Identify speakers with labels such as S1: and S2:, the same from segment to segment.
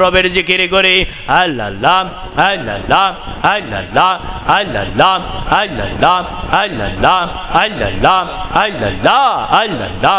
S1: রবের জিকির করে আল্লাহ আল্লাহ আল্লাহ আল্লাহ আল্লাহ আল্লাহ আল্লাহ আল্লাহ আল্লাহ আল্লাহ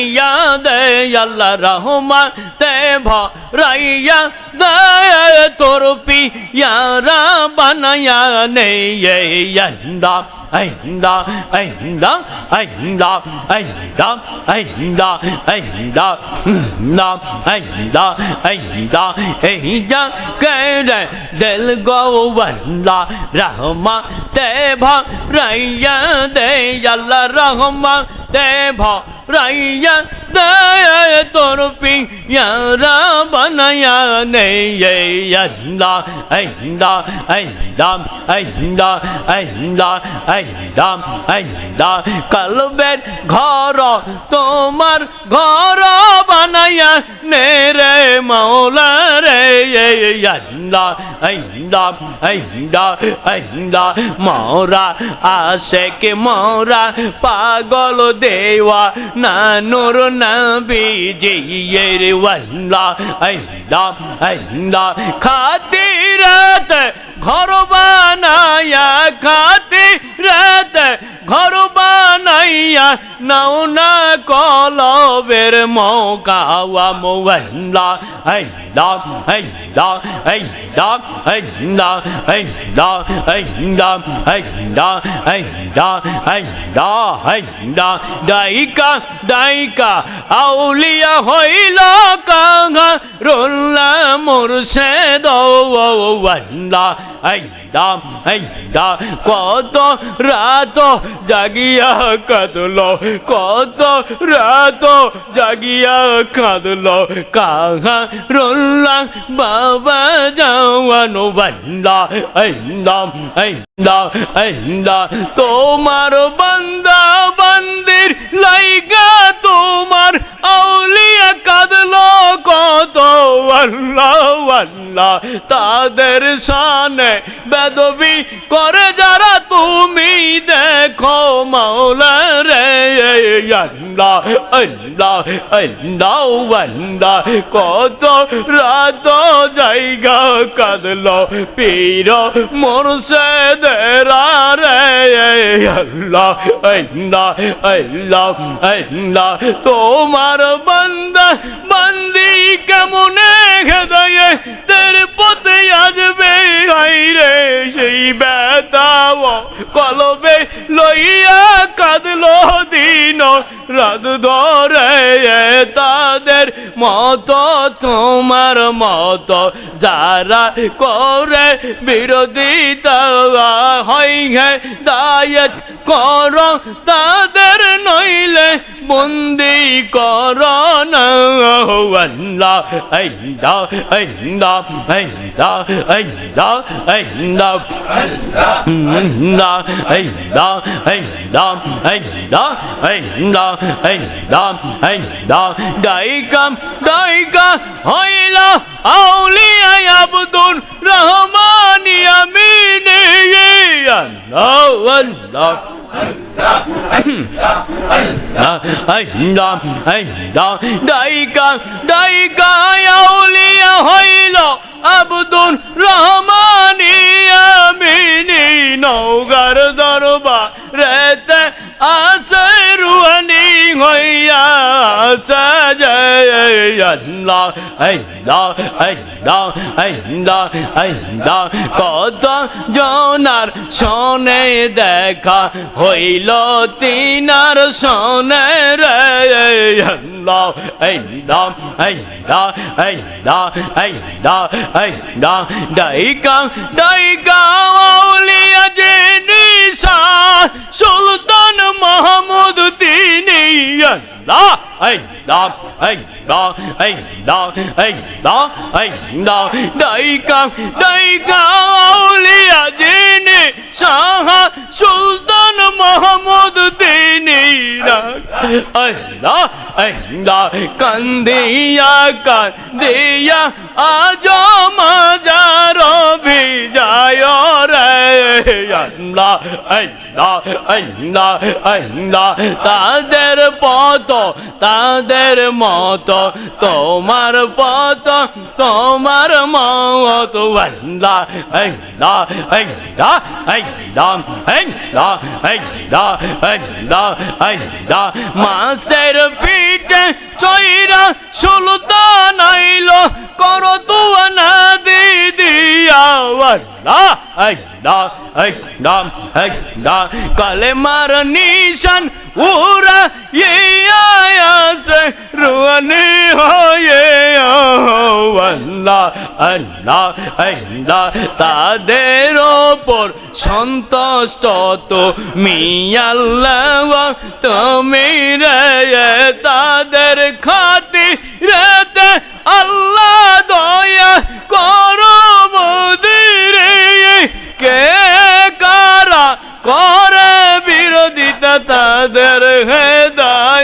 S1: ভরাইয়া দে আল্লাহ রহমা তে ভরাইয়া দে তোর পিয়ারা বানায়া নে আল্লাহ আল্লাহ আল্লাহ আল্লাহ আল্লাহ আল্লাহ আল্লাহ আল্লাহ আল্লাহ আল্লাহ এই যা কেরে দিল গোয়াল্লা রহমা তে ভরাইয়া দে আল্লাহ রহমা তে ভরাইয়া দে তোর পিয়ারা বানায়া নে আল্লাহ আল্লাহ আল্লাহ আল্লাহ আল্লাহ আল্লাহ আল্লাহ কলবের ঘর তোমার ঘর বানায়া নে রে মৌলা রে আল্লাহ আল্লাহ আল্লাহ আল্লাহ মৌরা আসে কে মৌরা পাগল দেওয়া নানুর নবী জিয়ের ওয়াল্লাহ আল্লাহ আল্লাহ। খাতিরাত ঘর বানায়া খাতিরাত ঘর বানাইয়া নাও না কলবের মৌকাওয়া মোয়াল্লা আল্লাহ আল্লাহ আল্লাহ আল্লাহ আল্লাহ আল্লাহ আল্লাহ আল্লাহ আল্লাহ আল্লাহ ডাইকা ডাইকা আউলিয়া হইল কাঙা রোল্লা মুর্শেদ আল্লাহ আল্লাহ আল্লাহ কত রাত জাগিয়া কাঁদলো কত রাত জাগিয়া কাঁদল কাহা রোল্লা বাবা যাওয়ানো বান্দা আল্লাহ আইন্দা আইন্দা তোমার বান্দা বান্দির লাইগা তোমার আউলিয়া কাঁদলো কত, আল্লাহ আল্লাহ। তাদের সানে বেদবি করে যারা, তুমি দেখো মাওলা রে আল্লাহ আল্লাহ আল্লাহ আল্লাহ। কত রাত জায়গা কাঁদলো পীর মুর্শেদেরা রে আল্লাহ আল্লাহ আল্লাহ আল্লাহ। তোমার বান্দা বান্দি কেমনে খেদায় তের পথে আসবে রে সেই বেতাও কলবে লইয়া কাঁদলো দিন রাত ধরে তাদের মতো তোমার মতো যারা করে বিরোধিতা হয় হে দায়ত কর তাদের নইলে বন্দি কর আল্লাহ আল্লাহ আল্লাহ আল্লাহ আল্লাহ আল্লাহ আল্লাহ আল্লাহ আল্লাহ hey da hey da hey da ডাইকা ডাইকা হইলা আউলিয়া আব্দুর রহমান আমিনে আল্লাহ আল্লাহ ডাইকা ডাইকা আউলিয়া হইল আব্দুর রহমান আমিনি নৌগার দরবার রেতে أسروني غيا سجايا لا لا لا لا لا কত জনার সনে দেখা হইল তিনার সনে রে লা এই দা এই দা এই দা এই দা এই দা ডাইকা ডাইকা আউলিয়া জিনি নিশা সুলতান মাহমুদ তিনি আল্লাহ আল্লাহ আল্লাহ আল্লাহ আল্লাহ আল্লাহ দাইকা দাইকা আউলিয়া যিনি শাহ সুলতান মাহমুদ তিনি আল্লাহ আল্লাহ কান্দিয়া কান্দিয়া আজ মাজার বিজয় রে আল্লাহ আল্লাহ আল্লাহ আল্লাহ তাদের পথ তাদের মত তোমার পথ তোমার মত আল্লাহ আল্লাহ আল্লাহ আল্লাহ আল্লাহ আল্লাহ আল্লাহ মাসের পিঠে চৈরা সুলতান আইলো করো তুয়ানা দিদিয়া আল্লাহ নিশান উরা ইয়াসে রুয়ানি হয়ে আল্লাহ আল্লাহ আল্লাহ, তাদের ওপর সন্তুষ্ট তো মিয়াল্লাহ তুমি রে তাদের খাতি রেতে আল্লাহ দয়া করো মদিরে। কে কারা করে বিরোধিতা তাদের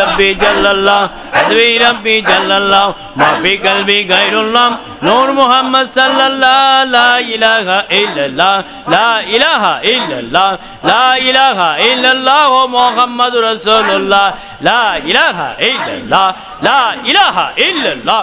S1: রব্বি জাল্লাল্লাহ হাজবি রব্বি জাল্লাল্লাহ, মাফি কলবি গায়রুল্লাহ নূর মুহাম্মদ সাল্লাল্লাহ, লা ইলাহা ইল্লাল্লাহ, লা ইলাহা ইল্লাল্লাহ, লা ইলাহা ইল্লাল্লাহ মুহাম্মদুর রাসূলুল্লাহ, লা ইলাহা ইল্লাল্লাহ, লা ইলাহা ইল্লাল্লাহ।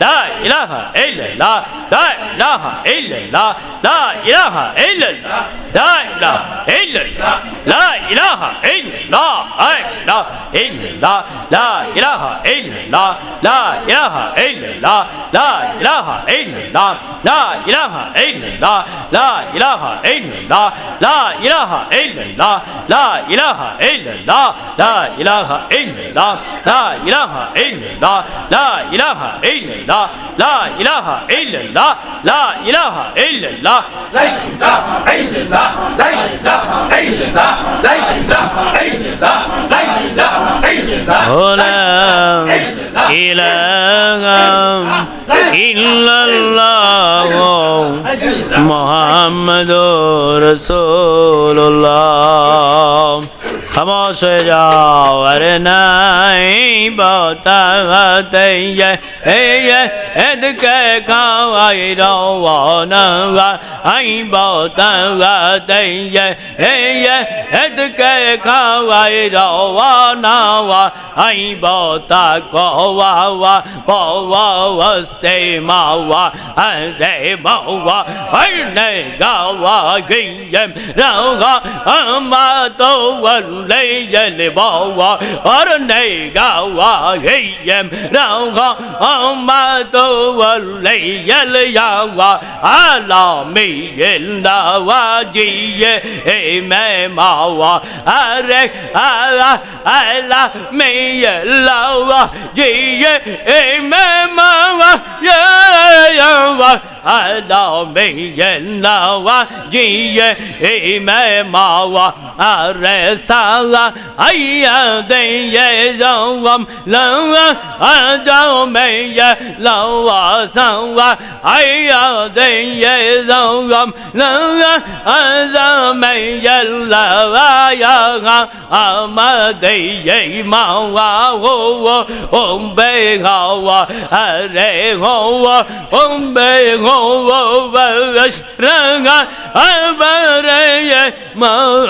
S1: لا إله إلا الله لا إله إلا الله لا إله إلا الله لا إله إلا الله لا إله إلا الله لا إله إلا الله لا إله إلا الله لا إله إلا الله لا إله إلا الله لا إله إلا الله لا إله إلا الله لا إله إلا الله لا إله إلا الله لا إله إلا الله لا إله إلا الله لا إله إلا الله ইল্লাল্লাহ লা ইলাহা ইল্লাল্লাহ। লা ইলাহা ইল্লাল্লাহ লা ইলাহা ইল্লাল্লাহ লা ইলাহা ইল্লাল্লাহ লা ইলাহা ইল্লাল্লাহ লা ইলাহা ইল্লাল্লাহ ইলাহা ইল্লাল্লাহ মুহাম্মাদুর রাসূলুল্লাহ। খামোশ হয়ে যাও আরে নাই বাতা ê ye ê tư cao ai đâu vô năng và anh bảo tăng và tên ye ê ye ê tư cao ai đâu vô năng và anh bảo ta có
S2: và và bảo và và stay mà và anh để mà và anh này cao và
S1: kinh ye đâu có anh mà tôi vẫn lấy ye để bảo và cao và kinh ye đâu có ma tu wa li ya li ya wa a la mi ye la wa ji ye e me ma wa a re a la a la mi ye la wa ji ye e me ma wa ya ya wa đinh ye lâu ở sang hoa ai ở đinh ye rau gom lớn ở ra mây ye là ba ye ngang ở mà đi ye mau hoa hô hô ôm bê hào hoa ở rễ hô hoa ôm bê hô à, à, hô và ra ngang ở ba rễ ye mau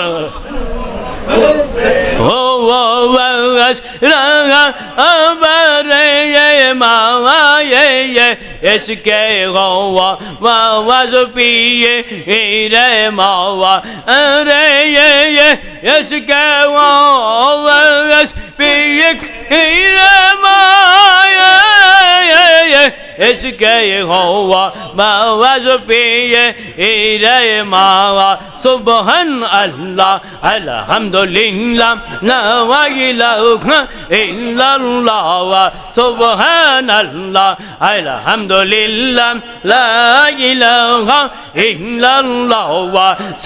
S1: eşke gava va vazbiye ire ma va re ye ye eşke va vazbiye ire ma ye ye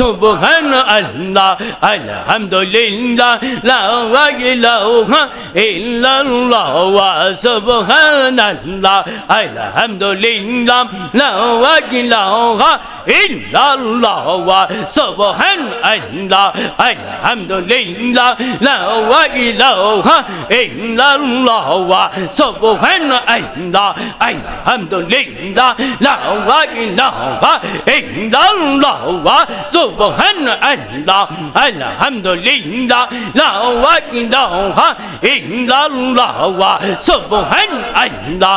S1: subhan Allah alhamdulillah la ilaha illallah subhanallah alhamdulillah la ilaha illallah subhanallah alhamdulillah la ilaha illallah subhanallah alhamdulillah la ilaha illallah subhanallah alhamdulillah la ilaha illallah subhanallah alhamdulillah la ilaha illallah subhanallah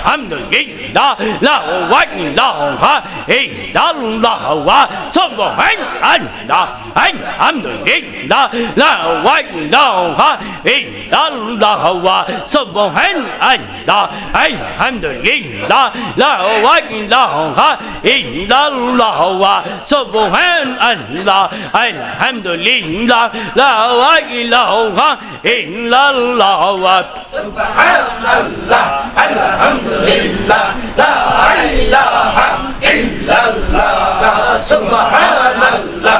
S2: 喊得赢，打拉活，打红花，赢打拉活，什么喊喊打。Alhamdulillah la ilaha illallah subhanallah alhamdulillah la ilaha illallah subhanallah alhamdulillah la ilaha illallah Subhanallah, alhamdulillah, la ilaha illallah. Subhanallah,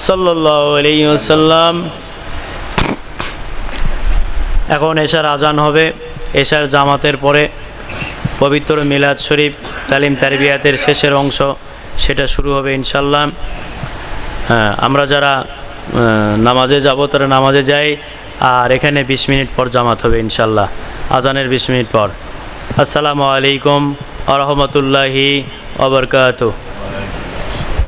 S1: wasallam এখন এশার আজান হবে। এশার জামাতের পরে পবিত্র মিলাদ শরীফ, তালিম তারবিয়াতের শেষের অংশ, সেটা শুরু হবে ইনশাল্লাহ হ্যাঁ আমরা যারা নামাজে যাব, তারা নামাজে যাই, আর এখানে বিশ মিনিট পর জামাত হবে ইনশাল্লাহ আজানের বিশ মিনিট পর। আসসালামু আলাইকুম আ রহমতুল্লাহি অবরকাত